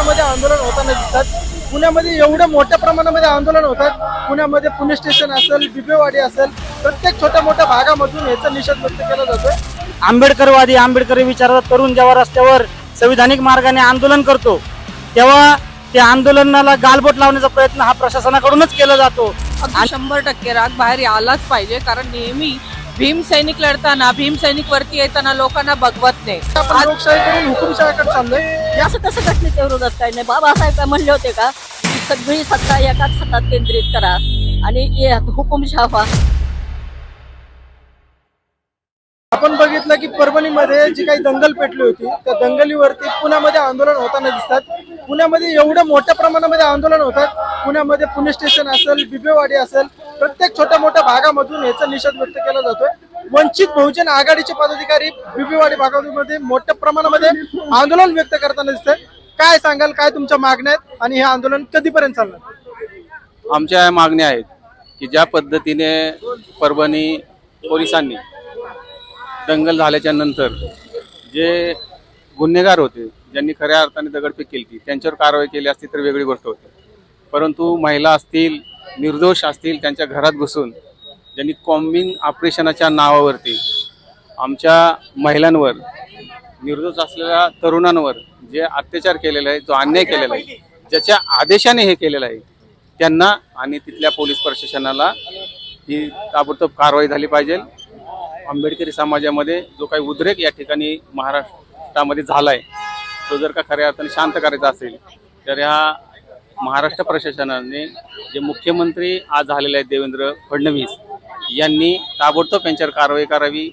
पुण्यामध्ये आंदोलन होताना दिसतात. पुण्यामध्ये एवढ्या मोठ्या प्रमाणामध्ये आंदोलन होतात. पुण्यामध्ये पुणे स्टेशन असेल बिबेवाडी असेल प्रत्येक छोट्या मोठ्या भागामधून याचा निषेध व्यक्त केला जातोय. आंबेडकरवादी आंबेडकरी विचाराचा तरुण जेव्हा रस्त्यावर संविधानिक मार्गाने आंदोलन करतो तेव्हा त्या आंदोलनाला गालबोट लावण्याचा प्रयत्न हा प्रशासनाकडूनच केला जातो. शंभर टक्के राग बाहेर आलाच पाहिजे कारण नेहमी भीम सैनिक लढताना भीम सैनिक वरती येताना लोकांना बघवत नाही. आपण लोकशाहीकडून हुकुमशाहीकडे चाललोय. असं कसं घटनेच्या विरोधात काही नाही बाबासाहेब काय म्हणले होते का? की सगळी सत्ता एकाच हातात केंद्रित करा. आणि हुकुमशाहा आपण बघितलं की परभणीमध्ये जी काही दंगल पेटली होती त्या दंगलीवरती पुण्यामध्ये आंदोलन होताना दिसतात. पुण्यामध्ये एवढ्या मोठ्या प्रमाणामध्ये आंदोलन होतात. पुण्यामध्ये पुणे स्टेशन असेल बिबेवाडी असेल प्रत्येक छोट्या मोठ्या भागामधून याचा निषेध व्यक्त केला जातोय. वंचित बहुजन आघाडीचे पदाधिकारी बिबेवाडी भागामध्ये मोठ्या प्रमाणामध्ये आंदोलन व्यक्त करताना दिसतंय. काय सांगाल काय तुमच्या मागण्या आहेत आणि हे आंदोलन कधीपर्यंत चालणार? आमच्या मागण्या आहेत की ज्या पद्धतीने परभणी पोलिसांनी दंगल झाल्याच्यानंतर जे गुन्हेगार होते ज्यांनी खऱ्या अर्थाने दगडफेक केली होती, त्यांच्यावर कारवाई केली असती तर वेगळी गोष्ट होती. परंतु महिला असतील निर्दोष असतील त्यांच्या घरात घुसून ज्यांनी कॉम्बिंग ऑपरेशनाच्या नावावरती आमच्या महिलांवर निर्दोष असलेल्या तरुणांवर जे अत्याचार केलेला आहे जो अन्याय केलेला आहे ज्याच्या आदेशाने हे केलेलं आहे त्यांना आणि तिथल्या पोलीस प्रशासनाला ही ताबडतोब कारवाई झाली पाहिजे. आंबेडकरी समाजामध्ये जो काही उद्रेक या ठिकाणी महाराष्ट्रामध्ये झाला आहे तो जर का खऱ्या अर्थाने शांत करायचा असेल तर ह्या महाराष्ट्र प्रशासनाने जे मुख्यमंत्री आज झालेले आहेत देवेंद्र फडणवीस यांनी ताबडतोब यांच्यावर कारवाई करावी.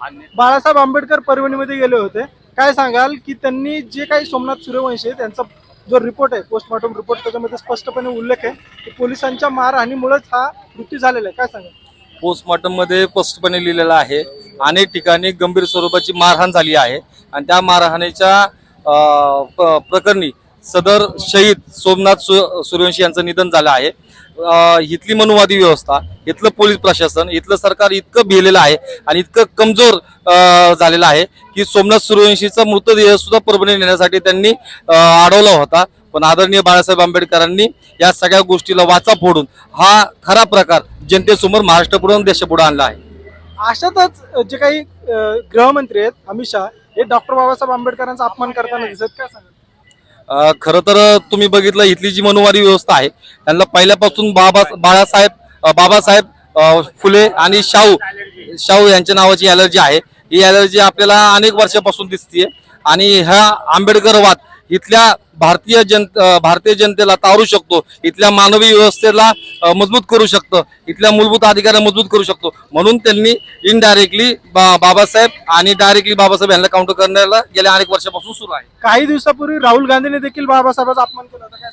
आणि बाळासाहेब आंबेडकर परभणीमध्ये गेले होते. काय सांगाल की त्यांनी जे काही सोमनाथ सूर्यवंशी आहे, त्यांचा जो रिपोर्ट आहे पोस्टमॉर्टम रिपोर्ट त्याच्यामध्ये स्पष्टपणे उल्लेख आहे की पोलिसांच्या मारहाणीमुळेच हा मृत्यू झालेला आहे. काय सांगाल? पोस्टमॉर्टममध्ये स्पष्टपणे लिहिलेलं आहे. अनेक ठिकाणी गंभीर स्वरूपाची मारहाण झाली आहे. आणि त्या मारहाणीच्या प- प्रकरणी सदर शहीद सोमनाथ सु- सूर्यवंशी यांचं निधन झालं आहे. इथली मनुवादी व्यवस्था इथलं पोलीस प्रशासन इथलं सरकार इतकं भिलेलं आहे आणि इतकं कमजोर झालेलं आहे की सोमनाथ सूर्यवंशीचा मृतदेह सुद्धा परभणी नेण्यासाठी त्यांनी अडवला होता. पण आदरणीय बाळासाहेब आंबेडकरांनी या सगळ्या गोष्टीला वाचा फोडून हा खरा प्रकार जनतेसमोर महाराष्ट्रपुढे देशापुढे आणला आहे. अशातच जे काही गृहमंत्री आहेत अमित शहा हे डॉक्टर बाबासाहेब आंबेडकरांचा अपमान करताना दिसत अ, खरं तर तुम्ही बघितलं इथली जी मनुवादी व्यवस्था आहे त्यांना पहिल्यापासून बाबा बाळासाहेब बाबासाहेब फुले आणि शाहू शाहू यांच्या नावाची अलर्जी आहे. ही अलर्जी आपल्याला अनेक वर्षापासून दिसतीये. आणि ह्या आंबेडकरवाद इथल्या भारतीय जन भारतीय जनतेला तारू शकतो. इथल्या मानवी व्यवस्थेला मजबूत करू शकतं. इथल्या मूलभूत अधिकाऱ्या मजबूत करू शकतो. म्हणून त्यांनी इनडायरेक्टली बाबासाहेब आणि डायरेक्टली बाबासाहेब यांना काउंटर करण्याला गेल्या अनेक वर्षापासून सुरू आहे. काही दिवसापूर्वी राहुल गांधीने देखील बाबासाहेबांचा अपमान केला होता. काय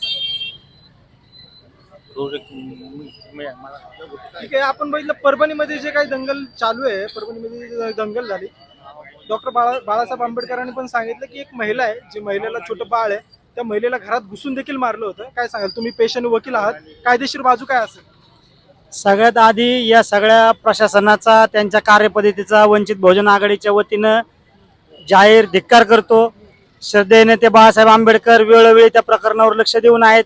ठीक आहे आपण बघितलं परभणीमध्ये जे काही दंगल चालू आहे परभणीमध्ये दंगल झाली डॉक्टर बाळा बाळासाहेब आंबेडकरांनी पण सांगितलं की एक महिला आहे जी महिलेला छोटं बाळ आहे त्या महिलेला घरात घुसून देखील मारलं होतं. काय सांगाल? तुम्ही पेशंट वकील आहात. कायदेशीर बाजू काय असेल? सगळ्यात आधी या सगळ्या प्रशासनाचा त्यांच्या कार्यपद्धतीचा वंचित बहुजन आघाडीच्या वतीनं जाहीर धिक्कार करतो. श्रद्धेने ते बाळासाहेब आंबेडकर वेळोवेळी त्या प्रकरणावर लक्ष देऊन आहेत.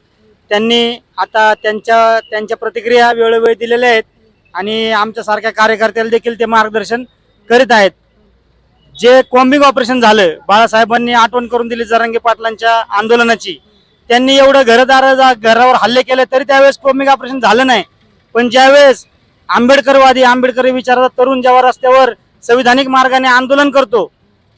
त्यांनी आता त्यांच्या त्यांच्या प्रतिक्रिया वेळोवेळी दिलेल्या आहेत आणि आमच्यासारख्या कार्यकर्त्याला देखील ते मार्गदर्शन करीत आहेत. जे कॉम्बिंग ऑपरेशन झालं बाळासाहेबांनी आठवण करून दिली जरांगे पाटलांच्या आंदोलनाची. त्यांनी एवढं घरदार घरावर हल्ले केले तरी त्यावेळेस कॉम्बिंग ऑपरेशन झालं नाही. पण ज्यावेळेस आंबेडकरवादी आंबेडकरी विचाराचा तरुण जेव्हा रस्त्यावर संविधानिक मार्गाने आंदोलन करतो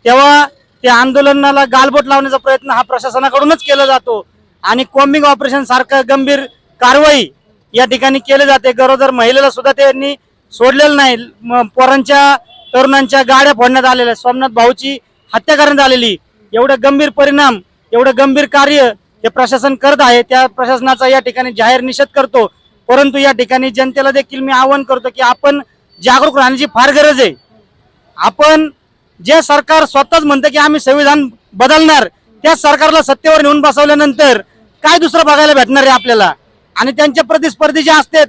तेव्हा त्या आंदोलनाला गालबोट लावण्याचा प्रयत्न हा प्रशासनाकडूनच केला जातो. आणि कॉम्बिंग ऑपरेशन सारखं गंभीर कारवाई या ठिकाणी केली जाते. गरोदर महिलेला सुद्धा त्यांनी सोडलेलं नाही. म- पोरांच्या तरुणांच्या गाड्या फोडण्यात आलेल्या सोमनाथ भाऊची हत्या करण्यात आलेली. एवढं गंभीर परिणाम एवढं गंभीर कार्य हे प्रशासन करत आहे. त्या प्रशासनाचा या ठिकाणी जाहीर निषेध करतो. परंतु या ठिकाणी जनतेला देखील मी आवाहन करतो की आपण जागरूक राहण्याची फार गरज आहे. आपण जे सरकार स्वतःच म्हणतं की आम्ही संविधान बदलणार त्या सरकारला सत्तेवर नेऊन बसवल्यानंतर काय दुसरं बघायला भेटणार आहे आपल्याला? आणि त्यांच्या प्रतिस्पर्धी जे असतात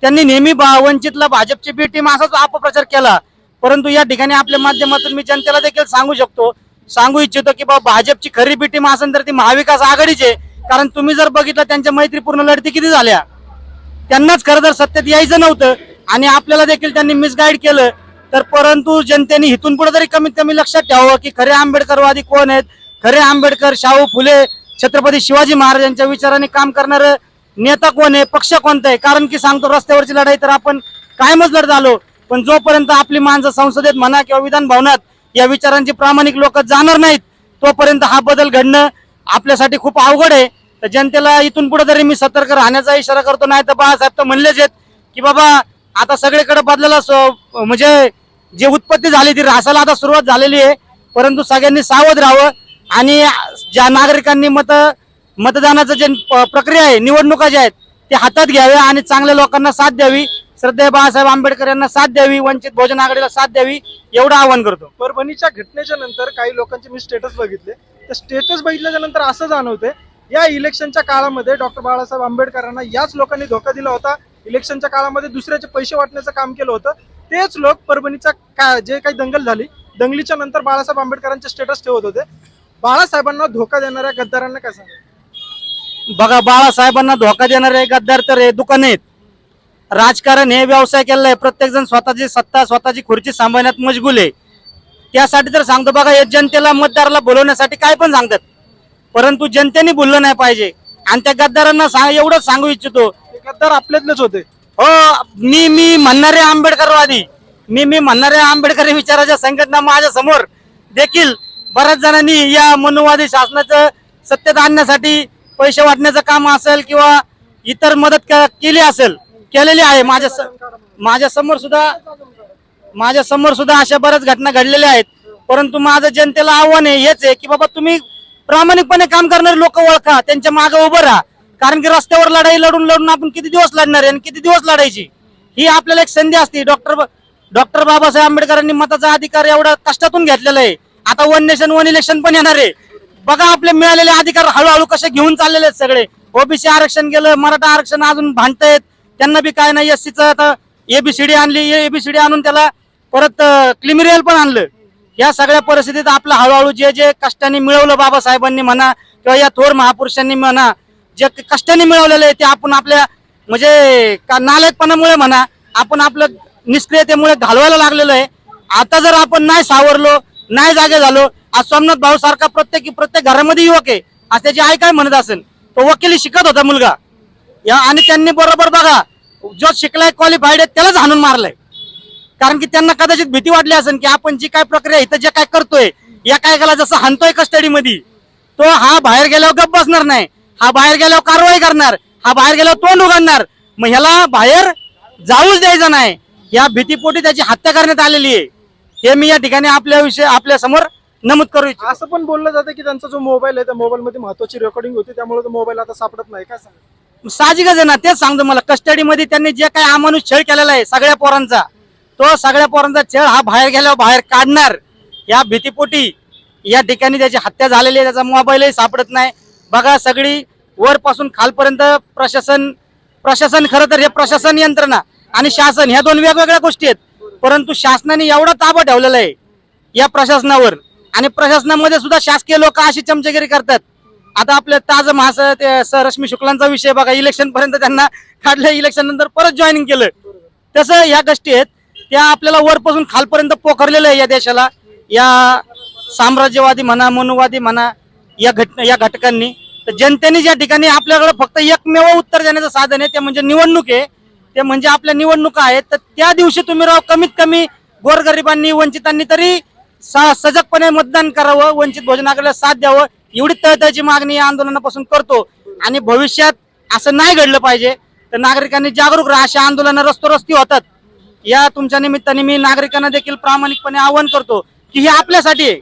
त्यांनी नेहमी बा- वंचितला भाजपची बी टीम असाच अपप्रचार केला. परंतु या ठिकाणी आपल्या माध्यमातून मी जनतेला देखील सांगू शकतो सांगू इच्छितो की बाबा भाजपची खरी बी टीम असेल तर ती महाविकास आघाडीची आहे. कारण तुम्ही जर बघितलं त्यांच्या मैत्रीपूर्ण लढती किती झाल्या? त्यांनाच खरं तर सत्तेत यायचं नव्हतं आणि आपल्याला देखील त्यांनी मिसगाईड केलं. तर परंतु जनतेने इथून पुढे तरी कमीत कमी लक्षात ठेवावं की खरे आंबेडकरवादी कोण आहेत? खरे आंबेडकर शाहू फुले छत्रपती शिवाजी महाराजांच्या विचाराने काम करणारं नेता कोण आहे? पक्ष कोणता आहे? कारण की सांगतो रस्त्यावरची लढाई तर आपण कायमच लढत आलो. पण जोपर्यंत आपली माणसं संसदेत म्हणा किंवा विधान भवनात या विचारांची प्रामाणिक लोक जाणार नाहीत तोपर्यंत हा बदल घडणं आपल्यासाठी खूप अवघड आहे. तर जनतेला इथून पुढे तरी मी सतर्क राहण्याचा इशारा करतो नाही तर बाळासाहेब तर म्हणलेच आहेत की बाबा आता सगळीकडे बदलायला स- म्हणजे जे उत्पत्ती झाली ती रासाला आता सुरुवात झालेली आहे. परंतु सगळ्यांनी सावध राहावं आणि ज्या नागरिकांनी मत मतदानाचं जे प्रक्रिया आहे निवडणुका ज्या आहेत ते हातात घ्याव्या आणि चांगल्या लोकांना साथ द्यावी. श्रद्धेय बाळासाहेब आंबेडकर यांना साथ द्यावी वंचित बहुजन आघाडीला साथ द्यावी एवढं आवाहन करतो. परभणीच्या घटनेच्या नंतर काही लोकांचे मी स्टेटस बघितले. तर स्टेटस बघितल्याच्या नंतर असं जाणवते या इलेक्शनच्या काळामध्ये डॉक्टर बाळासाहेब आंबेडकरांना याच लोकांनी धोका दिला होता. इलेक्शनच्या काळामध्ये दुसऱ्याचे पैसे वाटण्याचं काम केलं होतं. तेच लोक परभणीचा का जे काही दंगल झाली दंगलीच्या नंतर बाळासाहेब आंबेडकरांचे स्टेटस ठेवत होते. बाळासाहेबांना धोका देणाऱ्या गद्दारांना काय सांगा बघा बाळासाहेबांना धोका देणारे गद्दार तर हे दुकान आहेत राजकारण हे व्यवसाय केलेला आहे. प्रत्येक जण स्वतःची सत्ता स्वतःची खुर्ची सांभाळण्यात मशगूल आहे. त्यासाठी तर सांगतो बघा हे जनतेला मतदाराला बोलवण्यासाठी काय पण सांगतात. परंतु जनतेने बोललं नाही पाहिजे. आणि त्या गद्दारांना सांग एवढंच सांगू इच्छितो. गद्दार आपल्यातलेच होते. हो मी मी म्हणणारे आंबेडकरवादी मी मी म्हणणारे आंबेडकरी विचाराच्या संघटना माझ्यासमोर देखील बऱ्याच जणांनी या मनुवादी शासनाचं सत्तेत आणण्यासाठी पैसे वाटण्याचं काम असेल किंवा इतर मदत केली असेल केलेली आहे. माझ्या स- माझ्यासमोर सुद्धा माझ्यासमोर सुद्धा अशा बऱ्याच घटना घडलेल्या आहेत. परंतु माझं जनतेला आव्हान आहे हेच आहे की बाबा तुम्ही प्रामाणिकपणे काम करणारे लोक ओळखा त्यांच्या मागे उभं राहा. कारण की रस्त्यावर लढाई लढून लढून आपण किती दिवस लढणार आहे आणि किती दिवस लढायची? ही आपल्याला एक संधी असते. डॉक्टर डॉक्टर बाबासाहेब आंबेडकरांनी मताचा अधिकार एवढा कष्टातून घेतलेला आहे. आता वन नेशन वन इलेक्शन पण येणार आहे. बघा आपले मिळालेले अधिकार हळूहळू कसे घेऊन चाललेले आहेत सगळे. ओबीसी आरक्षण गेलं मराठा आरक्षण अजून भांडतायत. त्यांना बी काय नाही एससीचं आता एबीसीडी आणली एबीसीडी आणून त्याला परत क्लिमिरियल पण आणलं. या सगळ्या परिस्थितीत आपलं हळूहळू जे जे कष्टाने मिळवलं बाबासाहेबांनी म्हणा किंवा या थोर महापुरुषांनी म्हणा जे कष्टाने मिळवलेलं आहे ते आपण आपल्या म्हणजे का नालायकपणामुळे म्हणा आपण आपलं निष्क्रियतेमुळे घालवायला लागलेलं आहे. आता जर आपण नाही सावरलो नाही जागे झालो आज सोमनाथ भाऊ सारखा प्रत्येक प्रत्येक घरामध्ये युवक आहे. आज त्याची आई काय म्हणत असेल? तो वकिली शिकत होता मुलगा. या आणि त्यांनी बरोबर बघा जो शिकलाय क्वालिफाईड आहे त्यालाच हाणून मारलंय. कारण की त्यांना कदाचित भीती वाटली असेल की आपण जी काय प्रक्रिया इथं जे काय करतोय या काय जसं हाणतोय कस्टडी मध्ये तो हा बाहेर गेल्यावर गप्प बसणार नाही. हा बाहेर गेल्यावर कारवाई करणार हा बाहेर गेल्यावर तोंड उघडणार. मग ह्याला बाहेर जाऊच द्यायचं नाही. या भीतीपोटी त्याची हत्या करण्यात आलेली आहे. हे मी या ठिकाणी आपल्या विषय आपल्यासमोर नमूद करू इच्छितो. असं पण बोललं जातं की त्यांचा जो मोबाईल आहे त्या मोबाईल मध्ये महत्वाची रेकॉर्डिंग होती त्यामुळे तो मोबाईल आता सापडत नाही. काय सांगा साहजिकच आहे ना तेच सांगतो मला. कस्टडीमध्ये त्यांनी जे काही अमानुष छळ केलेला आहे सगळ्या पोरांचा तो सगळ्या पोरांचा छळ हा बाहेर गेल्यावर बाहेर काढणार. या भीतीपोटी या ठिकाणी त्याची हत्या झालेली आहे त्याचा मोबाईलही सापडत नाही. बघा सगळी वरपासून खालपर्यंत प्रशासन प्रशासन खरं तर हे प्रशासन यंत्रणा आणि शासन ह्या दोन वेगवेगळ्या गोष्टी आहेत. परंतु शासनाने एवढा ताबा ठेवलेला आहे या प्रशासनावर. आणि प्रशासनामध्ये सुद्धा शासकीय लोक अशी चमचगिरी करतात. आता आपल्या ताज महास ते स- रश्मी शुक्लांचा विषय बघा इलेक्शन पर्यंत त्यांना काढलं इलेक्शन नंतर परत जॉईनिंग केलं. तसं या गोष्टी आहेत. त्या आपल्याला वरपासून खालपर्यंत पोखरलेलं आहे या देशाला. या साम्राज्यवादी म्हणा मनुवादी म्हणा या घट या घटकांनी. तर जनतेने ज्या ठिकाणी आपल्याकडे फक्त एकमेव उत्तर देण्याचं साधन आहे ते म्हणजे निवडणूक आहे. ते म्हणजे आपल्या निवडणुका आहेत. तर त्या दिवशी तुम्ही राव कमीत कमी गोरगरिबांनी वंचितांनी तरी स- सजगपणे मतदान करावं वंचित भोजनाकडे साथ द्यावं. एवढी तळतळची मागणी या आंदोलनापासून करतो. आणि भविष्यात असं नाही घडलं पाहिजे तर नागरिकांनी जागरूक राहा. अशा आंदोलनं रस्तोरस्ती होतात. या तुमच्या निमित्ताने मी नागरिकांना देखील प्रामाणिकपणे आवाहन करतो की हे आपल्यासाठी आहे.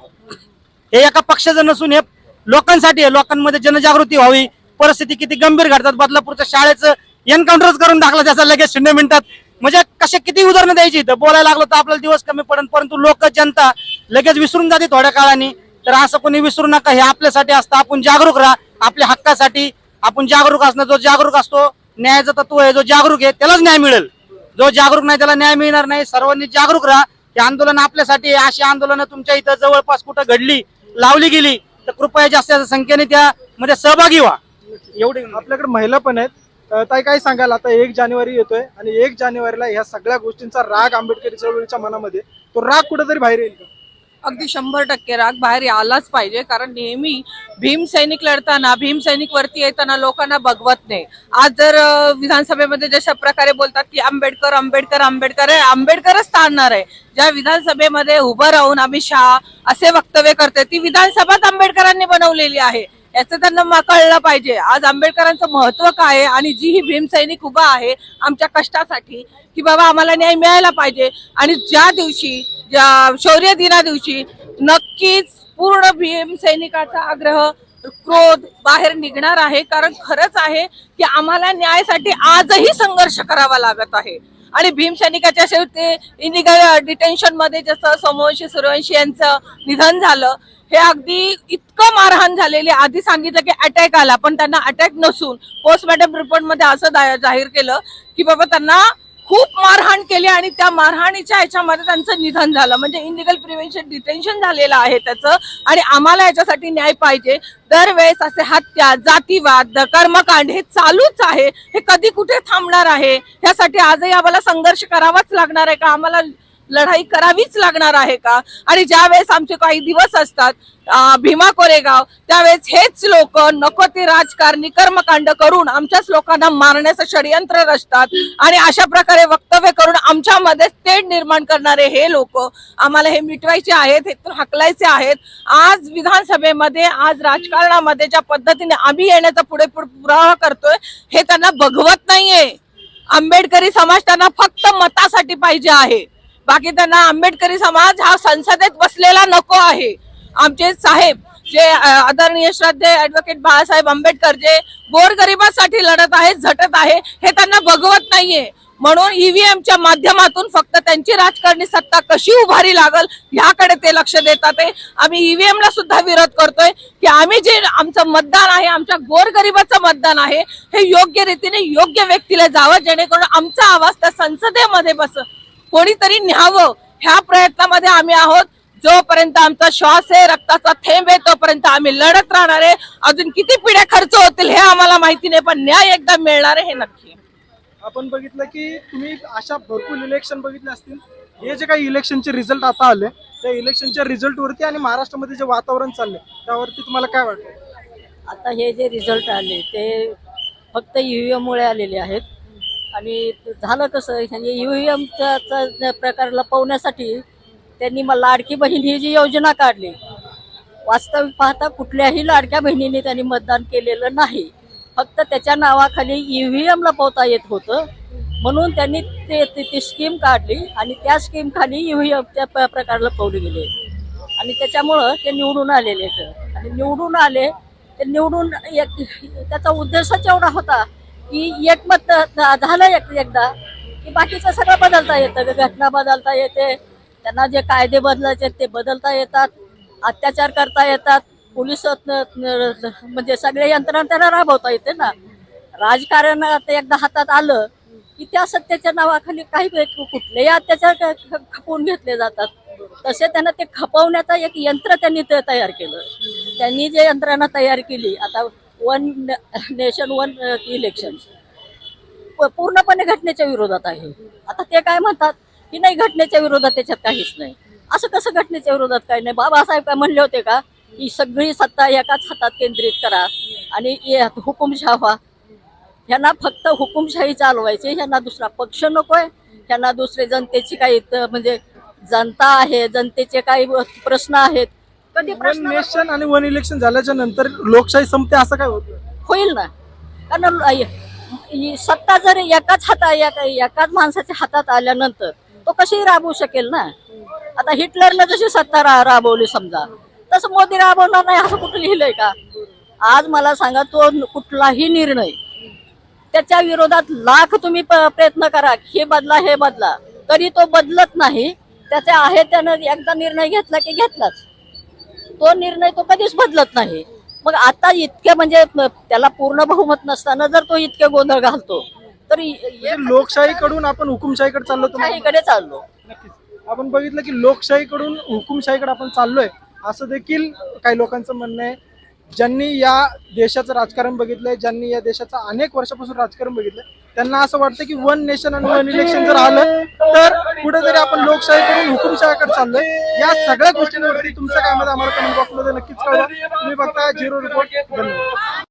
हे एका पक्षाचं नसून हे लोकांसाठी आहे. लोकांमध्ये जनजागृती व्हावी. परिस्थिती किती गंभीर घडतात. बदलापूरच्या शाळेचं एन्काउंटरच करून टाकलं. त्याचा लगेच शून्य मिनिटात म्हणजे कशा किती उदाहरणं द्यायची तर बोलायला लागलो तर आपल्याला दिवस कमी पडेल परंतु लोक जनता लगेच विसरून जाते थोड्या काळाने. तर असं कोणी विसरू नका हे आपल्यासाठी असतं. आपण जागरूक राहा. आपल्या हक्कासाठी आपण जागरूक असणं जो जागरूक असतो न्यायाचा तत्व आहे जो जागरूक आहे त्यालाच न्याय मिळेल. जो जागरूक नाही त्याला न्याय मिळणार नाही. सर्वांनी जागरूक राहा. हे आंदोलन आपल्यासाठी आहे. अशी आंदोलनं तुमच्या इथं जवळपास कुठं घडली लावली गेली तर कृपया जास्तीत जास्त संख्येने त्यामध्ये सहभागी व्हा. एवढे आपल्याकडे महिला पण आहेत. ताई काय सांगाल? आता एक जानेवारी येतोय आणि एक जानेवारीला ह्या सगळ्या गोष्टींचा राग आंबेडकरी चळवळीच्या मनामध्ये तो राग कुठेतरी बाहेर येईल का? अगदी शंभर टक्के राग बाहेर आलाच पाहिजे कारण नेहमी भीमसैनिक लढताना भीमसैनिक वरती येताना लोकांना बघवत नाही. आज जर विधानसभेमध्ये जशा प्रकारे बोलतात की आंबेडकर आंबेडकर आंबेडकर आहे आंबेडकरच ताणणार आहे. ज्या विधानसभेमध्ये उभं राहून अमित शहा असे वक्तव्य करते ती विधानसभाच आंबेडकरांनी बनवलेली आहे. याचं त्यांना म- कळलं पाहिजे. आज आंबेडकरांचं महत्त्व काय आहे आणि जी ही भीमसैनिक उभा आहे आमच्या कष्टासाठी की बाबा आम्हाला न्याय मिळायला पाहिजे. आणि ज्या दिवशी ज्या शौर्य दिना दिवशी नक्कीच पूर्ण भीम सैनिकाचा आग्रह क्रोध बाहेर निघणार आहे. कारण खरंच आहे की आम्हाला न्यायासाठी आजही संघर्ष करावा लागत आहे. आणि भीमसैनिकाच्या शेवटी इलिगल डिटेन्शनमध्ये जसं सोमवंशी सूर्यवंशी यांचं निधन झालं हे अगदी इतकं मारहाण झालेले आधी सांगितलं की अटॅक आला पण त्यांना अटॅक नसून पोस्टमॉर्टम रिपोर्टमध्ये असं जाहीर केलं की बाबा त्यांना खूप मारहाण केली आणि त्या मारहाणीच्या याच्यामध्ये त्यांचं निधन झालं. म्हणजे इनलिगल प्रिव्हेन्शन डिटेन्शन झालेलं आहे त्याचं आणि आम्हाला याच्यासाठी न्याय पाहिजे. दरवेळेस असे हत्या जातीवाद द- कर्मकांड हे चालूच आहे. हे कधी कुठे थांबणार आहे? ह्यासाठी आजही आम्हाला संघर्ष करावाच लागणार आहे का? आम्हाला लढाई करावीच लागणार आहे का? आणि ज्या वेळेस आमचे काही दिवस असतात भीमा कोरेगाव त्यावेळेस हेच लोक नको ते राजकारणी कर्मकांड करून आमच्याच लोकांना मारण्याचं षडयंत्र रचतात. आणि अशा प्रकारे वक्तव्य करून आमच्यामध्ये तेढ निर्माण करणारे हे लोक आम्हाला हे मिटवायचे आहेत हे हकलायचे आहेत. आज विधानसभेमध्ये आज राजकारणामध्ये ज्या पद्धतीने आम्ही येण्याचा पुढे पुढे पुरावा करतोय हे त्यांना बघवत नाहीये. आंबेडकरी समाज त्यांना फक्त मतासाठी पाहिजे आहे. बाकी त्यांना आंबेडकरी समाज हा संसदेत बसलेला नको आहे. आमचे साहेब जे आदरणीय श्रद्धे ऍडव्होकेट बाळासाहेब आंबेडकर जे गोरगरिबासाठी लढत आहेत झटत आहे हे त्यांना बघवत नाहीये. म्हणून ईव्हीएमच्या माध्यमातून फक्त त्यांची राजकारणी सत्ता कशी उभारी लागल ह्याकडे ते लक्ष देतात आहे. आम्ही ईव्हीएम ला सुद्धा विरोध करतोय की आम्ही जे आमचं मतदान आहे आमच्या गोरगरिबाचं मतदान आहे हे योग्य रीतीने योग्य व्यक्तीला जावं जेणेकरून आमचा आवाज त्या संसदेमध्ये बस. कोणीतरी न्यावं ह्या प्रयत्नामध्ये आम्ही आहोत. जोपर्यंत आमचा श्वास आहे रक्ताचा थेंब आहे तोपर्यंत आम्ही लढत राहणार आहे. अजून किती पिढ्या खर्च होतील हे आम्हाला माहिती नाही पण न्याय एकदा मिळणार आहे हे नक्की. आपण बघितलं की तुम्ही अशा भरपूर इलेक्शन बघितले असतील. हे जे काही इलेक्शनचे रिझल्ट आता आले त्या इलेक्शनच्या रिझल्ट वरती आणि महाराष्ट्रामध्ये जे वातावरण चाललंय त्यावरती तुम्हाला काय वाटतं? आता हे जे रिझल्ट आले ते फक्त ईव्हीएम मुळे आलेले आहेत. आणि झालं कसं म्हणजे ईव्हीएमच्या प्रकार लपवण्यासाठी त्यांनी मग लाडकी बहीण ही जी योजना काढली वास्तविक पाहता कुठल्याही लाडक्या बहिणीने त्यांनी मतदान केलेलं नाही. फक्त त्याच्या नावाखाली ईव्हीएम लपवता येत होतं. म्हणून त्यांनी ते ती स्कीम काढली आणि त्या स्कीम खाली ईव्हीएमच्या प- प्रकार लपवले गेले. आणि त्याच्यामुळं ते निवडून आलेले आहेत. आणि निवडून आले ते निवडून एक त्याचा उद्देशच एवढा होता की एकमत झालं एक एकदा की बाकीचं सगळं बदलता येतं. घटना बदलता येते त्यांना जे कायदे बदलायचे ते बदलता येतात अत्याचार करता येतात पोलीस म्हणजे सगळे यंत्रणा त्यांना राबवता येते ना. राजकारण आता एकदा हातात आलं की त्या सत्तेच्या नावाखाली काही कुठलेही अत्याचार खपवून घेतले जातात. तसे त्यांना ते खपवण्याचं एक यंत्र त्यांनी ते तयार केलं. त्यांनी जे यंत्रणा तयार केली आता वन नेशन वन इलेक्शन पूर्णपणे घटनेच्या विरोधात आहे. आता ते काय म्हणतात की नाही घटनेच्या विरोधात त्याच्यात काहीच नाही. असं कसं घटनेच्या विरोधात काही नाही? बाबासाहेब काय म्हणले होते का की सगळी सत्ता एकाच हातात केंद्रित करा आणि ये- हुकुमशाह व्हा ह्यांना फक्त हुकुमशाही चालवायची ह्यांना दुसरा पक्ष नकोय ह्यांना दुसरे जनतेची काही म्हणजे जनता आहे जनतेचे काही प्रश्न आहेत कधी वन प्रश्न नेशन आणि वन इलेक्शन झाल्याच्यानंतर लोकशाही संपते असं काय होतं? होईल ना. कारण सत्ता जर एकाच हाता एका- एकाच माणसाच्या हातात आल्यानंतर तो कशी राबवू शकेल ना. आता हिटलरनं जशी सत्ता रा राबवली समजा तसं मोदी राबवणार नाही असं कुठं लिहिलंय का? आज मला सांगा तो न- कुठलाही निर्णय त्याच्या विरोधात लाख तुम्ही प- प्रयत्न करा हे बदला हे बदला. तरी तो बदलत नाही. त्याच्या आहे त्यानं एकदा निर्णय घेतला की घेतलाच. तो निर्णय तो कधीच बदलत नाही. मग आता इतके म्हणजे त्याला पूर्ण बहुमत नसताना जर तो इतके गोंधळ घालतो तर म्हणजे लोकशाहीकडून आपण हुकुमशाहीकडे चाललो तुम्हाला? चाललो. आपण बघितलं की लोकशाहीकडून हुकुमशाहीकडे आपण चाललोय असं देखील काही लोकांचं म्हणणं आहे. ज्यांनी या देशाचं राजकारण बघितलंय ज्यांनी या देशाचं अनेक वर्षापासून राजकारण बघितलंय त्यांना असं वाटतं की वन नेशन आणि वन इलेक्शन जर आलं तर कुठेतरी आपण लोकशाहीकडून हुकुमशाहीकडे चाललोय. या सगळ्या गोष्टींवरती तुमचं काय मत आम्हाला कमेंट बॉक्समध्ये नक्कीच कळवा. तुम्ही बघता झिरो रिपोर्ट धन्यवाद.